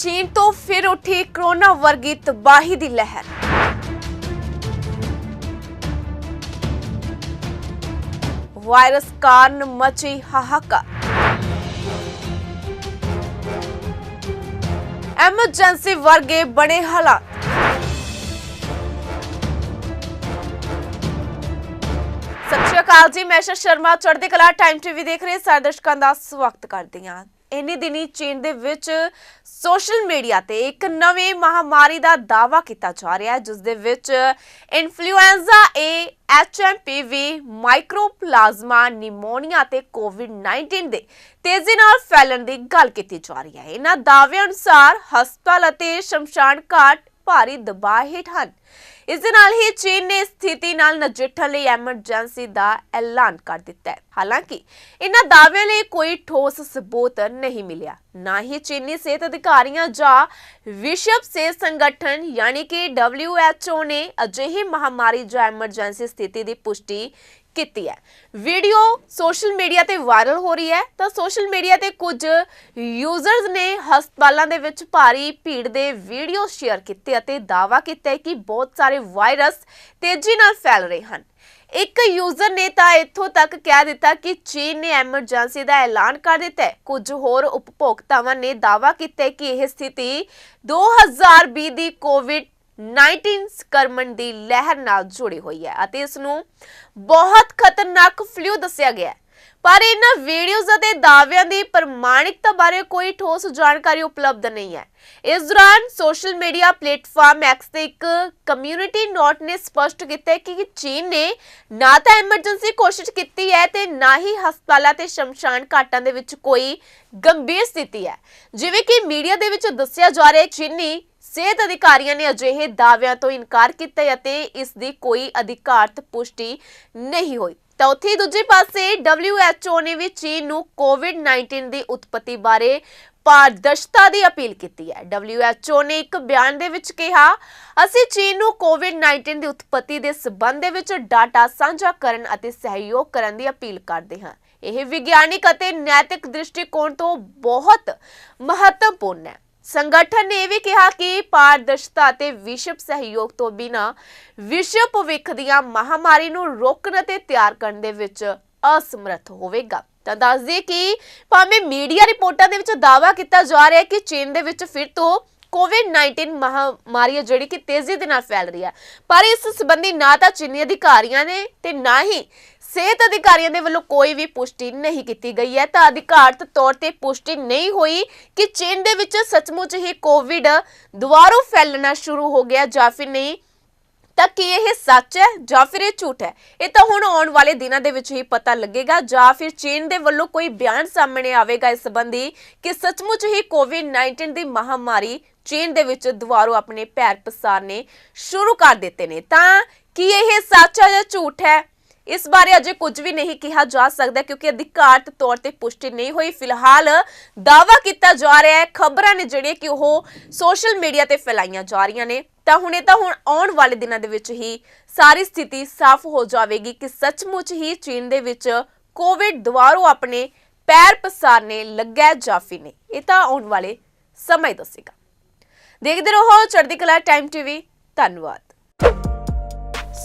ਚੀਨ ਤੋਂ ਫਿਰ ਉੱਠੀ ਕਰੋਨਾ ਵਰਗੀ ਤਬਾਹੀ ਦੀ ਲਹਿਰ। ਵਾਇਰਸ ਕਾਰਨ ਮਚੀ ਹਾਹਾਕਾਰ। ਐਮਰਜੈਂਸੀ ਵਰਗੇ ਬਣੇ ਹਾਲਾਤ। ਸਤਿ ਸ਼੍ਰੀ ਅਕਾਲ ਜੀ, ਮੈਂ ਸ਼ਰਮਾ, ਚੜ੍ਹਦੀ ਕਲਾ ਟਾਈਮ ਟੀਵੀ ਦੇਖ ਰਹੇ ਸਾਰੇ ਦਰਸ਼ਕਾਂ ਦਾ ਸਵਾਗਤ ਕਰਦੀ ਹਾਂ। ਇੰਨੀ ਦਿਨੀ ਚੀਨ ਦੇ ਵਿੱਚ ਸੋਸ਼ਲ ਮੀਡੀਆ ਤੇ ਇੱਕ ਨਵੀਂ ਮਹਾਮਾਰੀ ਦਾ ਦਾਅਵਾ ਕੀਤਾ ਜਾ ਰਿਹਾ ਹੈ, ਜਿਸ ਦੇ ਵਿੱਚ ਇਨਫਲੂਐਂਜ਼ਾ ਏ ਐਚਐਮਪੀਵੀ ਮਾਈਕਰੋਪਲਾਜ਼ਮਾ, ਨਿਮੋਨੀਆ ਤੇ ਕੋਵਿਡ-19 ਦੇ ਤੇਜ਼ੀ ਨਾਲ ਫੈਲਣ ਦੀ ਗੱਲ ਕੀਤੀ ਜਾ ਰਹੀ ਹੈ। ਇਹਨਾਂ ਦਾਅਵਿਆਂ ਅਨੁਸਾਰ ਹਸਪਤਾਲ ਅਤੇ ਸ਼ਮਸ਼ਾਨ ਘਾਟ ਭਾਰੀ ਦਬਾਅ ਹੇਠ ਹਨ। ਇਸ ਦੇ ਨਾਲ ਹੀ ਚੀਨ ਨੇ ਸਥਿਤੀ ਨਾਲ ਨਜਿੱਠਣ ਲਈ ਐਮਰਜੈਂਸੀ ਦਾ ਐਲਾਨ ਕਰ ਦਿੱਤਾ ਹੈ। ਹਾਲਾਂਕਿ, ਇਹਨਾਂ ਦਾਅਵਿਆਂ ਲਈ ਕੋਈ ਠੋਸ ਸਬੂਤ ਨਹੀਂ ਮਿਲਿਆ। ਨਾ ਹੀ ਚੀਨੀ ਸਿਹਤ ਅਧਿਕਾਰੀਆਂ ਜਾਂ ਵਿਸ਼ਵ ਸਿਹਤ ਸੰਗਠਨ ਯਾਨੀ ਕਿ WHO ਨੇ ਅਜਿਹੀ ਮਹਾਮਾਰੀ ਜਾਂ ਐਮਰਜੈਂਸੀ ਸਥਿਤੀ ਦੀ ਪੁਸ਼ਟੀ ਕੀਤੀ ਹੈ। ਵੀਡੀਓ ਸੋਸ਼ਲ ਮੀਡੀਆ ਤੇ ਵਾਇਰਲ ਹੋ ਰਹੀ ਹੈ। ਤਾਂ ਸੋਸ਼ਲ ਮੀਡੀਆ ਤੇ ਕੁਝ ਯੂਜ਼ਰਸ ਨੇ ਹਸਪਤਾਲਾਂ ਦੇ ਵਿੱਚ ਭਾਰੀ ਭੀੜ ਦੇ ਵੀਡੀਓ ਸ਼ੇਅਰ ਕੀਤੇ ਅਤੇ ਦਾਅਵਾ ਕੀਤਾ ਹੈ ਕਿ ਬਹੁਤ ਸਾਰੇ ਵਾਇਰਸ ਤੇਜ਼ੀ ਨਾਲ ਫੈਲ ਰਹੇ ਹਨ। ਇੱਕ ਯੂਜ਼ਰ ਨੇ ਤਾਂ ਇੱਥੋਂ ਤੱਕ ਕਹਿ ਦਿੱਤਾ ਕਿ ਚੀਨ ਨੇ ਐਮਰਜੈਂਸੀ ਦਾ ਐਲਾਨ ਕਰ ਦਿੱਤਾ ਹੈ। ਕੁਝ ਹੋਰ ਉਪਭੋਗਤਾਵਾਂ ਨੇ ਦਾਅਵਾ ਕੀਤਾ ਹੈ ਕਿ ਇਹ ਸਥਿਤੀ 2020 ਦੀ ਕੋਵਿਡ 19 ਸੰਕਰਮਣ ਦੀ ਲਹਿਰ ਨਾਲ ਜੁੜੀ ਹੋਈ ਹੈ ਅਤੇ ਇਸ ਨੂੰ ਬਹੁਤ ਖਤਰਨਾਕ ਫਲੂ ਦੱਸਿਆ ਗਿਆ ਹੈ। ਪਰ ਇਹਨਾਂ ਵੀਡੀਓਜ਼ ਅਤੇ ਦਾਅਵਿਆਂ ਦੀ ਪ੍ਰਮਾਣਿਕਤਾ ਬਾਰੇ ਕੋਈ ਠੋਸ ਜਾਣਕਾਰੀ ਉਪਲਬਧ ਨਹੀਂ ਹੈ। ਇਸ ਦੌਰਾਨ ਸੋਸ਼ਲ ਮੀਡੀਆ ਪਲੇਟਫਾਰਮ ਐਕਸ ਤੇ ਇੱਕ ਕਮਿਊਨਿਟੀ ਨੋਟ ਨੇ ਸਪਸ਼ਟ ਕੀਤਾ ਕਿ ਚੀਨ ਨੇ ਨਾ ਤਾਂ ਐਮਰਜੈਂਸੀ ਕੋਸ਼ਿਸ਼ ਕੀਤੀ ਹੈ ਤੇ ਨਾ ਹੀ ਹਸਪਤਾਲਾਂ ਤੇ ਸ਼ਮਸ਼ਾਨ ਘਾਟਾਂ ਦੇ ਵਿੱਚ ਕੋਈ ਗੰਭੀਰ ਸਥਿਤੀ ਹੈ। ਜਿਵੇਂ ਕਿ ਮੀਡੀਆ ਦੇ ਵਿੱਚ ਦੱਸਿਆ ਜਾ ਰਿਹਾ ਹੈ, ਚੀਨੀ ਸਿਹਤ ਅਧਿਕਾਰੀਆਂ ਨੇ ਅਜਿਹੇ ਦਾਅਵਿਆਂ ਤੋਂ ਇਨਕਾਰ ਕੀਤਾ ਅਤੇ ਇਸ ਦੀ ਕੋਈ ਅਧਿਕਾਰਤ ਪੁਸ਼ਟੀ ਨਹੀਂ ਹੋਈ। ਤਾਂ ਉੱਥੇ ਦੂਜੇ ਪਾਸੇ WHO ਨੇ ਵੀ ਚੀਨ ਨੂੰ ਕੋਵਿਡ-19 ਦੀ ਉਤਪਤੀ ਬਾਰੇ ਪਾਰਦਰਸ਼ਤਾ ਦੀ ਅਪੀਲ ਕੀਤੀ ਹੈ। WHO ਨੇ ਇੱਕ ਬਿਆਨ ਦੇ ਵਿੱਚ ਕਿਹਾ, ਅਸੀਂ ਚੀਨ ਨੂੰ ਕੋਵਿਡ-19 ਦੀ ਉਤਪਤੀ ਦੇ ਸਬੰਧ ਦੇ ਵਿੱਚ ਡਾਟਾ ਸਾਂਝਾ ਕਰਨ ਅਤੇ ਸਹਿਯੋਗ ਕਰਨ ਦੀ ਅਪੀਲ ਕਰਦੇ ਹਾਂ। ਇਹ ਵਿਗਿਆਨਿਕ ਅਤੇ ਨੈਤਿਕ ਦ੍ਰਿਸ਼ਟੀਕੋਣ ਤੋਂ ਬਹੁਤ ਮਹੱਤਵਪੂਰਨ ਹੈ। ਸੰਗਠਨ ਨੇ ਇਹ ਵੀ ਕਿਹਾ ਕਿ ਪਾਰਦਰਸ਼ਤਾ ਅਤੇ ਵਿਸ਼ਵ ਸਹਿਯੋਗ ਤੋਂ ਬਿਨਾ ਵਿਸ਼ਵ ਭਵਿੱਖ ਦੀਆਂ ਮਹਾਮਾਰੀ ਨੂੰ ਰੋਕਣ ਅਤੇ ਤਿਆਰ ਕਰਨ ਦੇ ਵਿੱਚ ਅਸਮਰੱਥ ਹੋਵੇਗਾ। ਤਾਂ ਦੱਸ ਦਈਏ ਕਿ ਭਾਵੇਂ ਮੀਡੀਆ ਰਿਪੋਰਟਾਂ ਦੇ ਵਿੱਚ ਦਾਅਵਾ ਕੀਤਾ ਜਾ ਰਿਹਾ ਹੈ ਕਿ ਚੀਨ ਦੇ ਵਿੱਚ ਫਿਰ ਤੋਂ ਕੋਵਿਡ-19 ਮਹਾਮਾਰੀ ਹੈ ਜਿਹੜੀ ਕਿ ਤੇਜ਼ੀ ਦੇ ਨਾਲ ਫੈਲ ਰਹੀ ਹੈ। ਪਰ ਇਸ ਸੰਬੰਧੀ ਨਾ ਤਾਂ ਚੀਨੀ ਅਧਿਕਾਰੀਆਂ ਨੇ ਤੇ ਨਾ ਹੀ ਸਿਹਤ ਅਧਿਕਾਰੀਆਂ ਦੇ ਵੱਲੋਂ ਕੋਈ ਵੀ ਪੁਸ਼ਟੀ ਨਹੀਂ ਕੀਤੀ ਗਈ ਹੈ। ਤਾਂ ਅਧਿਕਾਰਤ ਤੌਰ ਤੇ ਪੁਸ਼ਟੀ ਨਹੀਂ ਹੋਈ ਕਿ ਚੀਨ ਦੇ ਵਿੱਚ ਸੱਚਮੁੱਚ ਹੀ ਕੋਵਿਡ ਦੁਬਾਰਾ ਫੈਲਣਾ ਸ਼ੁਰੂ ਹੋ ਗਿਆ ਜਾਂ ਫਿਰ ਨਹੀਂ, ਤਾਂ ਕੀ ਇਹ ਸੱਚ ਹੈ ਜਾਂ ਫਿਰ ਇਹ ਝੂਠ ਹੈ? ਇਹ ਤਾਂ ਹੁਣ ਆਉਣ ਵਾਲੇ ਦਿਨਾਂ ਦੇ ਵਿੱਚ ਹੀ ਪਤਾ ਲੱਗੇਗਾ ਜਾਂ ਫਿਰ ਚੀਨ ਦੇ ਵੱਲੋਂ ਕੋਈ ਬਿਆਨ ਸਾਹਮਣੇ ਆਵੇਗਾ ਇਸ ਸੰਬੰਧੀ ਕਿ ਸੱਚਮੁੱਚ ਹੀ ਕੋਵਿਡ-19 ਦੀ ਮਹਾਮਾਰੀ ਚੀਨ ਦੇ ਵਿੱਚ ਦੁਬਾਰਾ ਆਪਣੇ ਪੈਰ ਪਸਾਰਨੇ ਸ਼ੁਰੂ ਕਰ ਦਿੱਤੇ ਨੇ। ਤਾਂ ਕੀ ਇਹ ਸੱਚ ਹੈ ਜਾਂ ਝੂਠ ਹੈ? ਇਸ ਬਾਰੇ ਅਜੇ ਕੁਝ ਵੀ ਨਹੀਂ ਕਿਹਾ ਜਾ ਸਕਦਾ ਕਿਉਂਕਿ ਅਧਿਕਾਰਤ ਤੌਰ ਤੇ ਪੁਸ਼ਟੀ ਨਹੀਂ ਹੋਈ। ਫਿਲਹਾਲ ਦਾਵਾ ਕੀਤਾ ਜਾ ਰਿਹਾ ਹੈ, ਖਬਰਾਂ ਨੇ ਜਿਹੜੀਆਂ ਕਿ ਉਹ ਸੋਸ਼ਲ ਮੀਡੀਆ ਤੇ ਫੈਲਾਈਆਂ ਜਾ ਰਹੀਆਂ ਨੇ। ਤਾਂ ਹੁਣ ਇਹ ਤਾਂ ਹੁਣ ਆਉਣ ਵਾਲੇ ਦਿਨਾਂ ਦੇ ਵਿੱਚ ਹੀ ਸਾਰੀ ਸਥਿਤੀ ਸਾਫ਼ ਹੋ ਜਾਵੇਗੀ ਕਿ ਸੱਚਮੁੱਚ ਹੀ ਚੀਨ ਦੇ ਵਿੱਚ ਕੋਵਿਡ ਦੁਬਾਰਾ ਆਪਣੇ ਪੈਰ ਪਸਾਰਨੇ ਲੱਗਾ ਜਾਫੀ ਨੇ ਇਹ ਤਾਂ ਆਉਣ ਵਾਲੇ ਸਮੇਂ ਦੱਸੇਗਾ। ਦੇਖਦੇ ਰਹੋ ਚੜ੍ਹਦੀ ਕਲਾ ਟਾਈਮ ਟੀਵੀ। ਧੰਨਵਾਦ।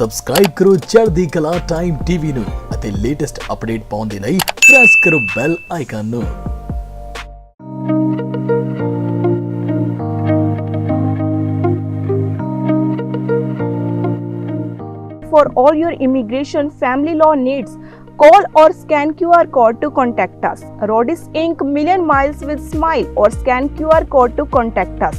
ਸਬਸਕ੍ਰਾਈਬ ਕਰੋ ਚੜ੍ਹਦੀ ਕਲਾ ਟਾਈਮ ਟੀਵੀ ਨੂੰ ਅਤੇ ਲੇਟੈਸਟ ਅਪਡੇਟ ਪਾਉਣ ਦੇ ਲਈ ਪ੍ਰੈਸ ਕਰੋ ਬੈਲ ਆਈਕਨ ਨੂੰ for all your immigration family law needs. Call or scan QR code to contact us. Rodis Inc. Million Miles with Smile or scan QR code to contact us.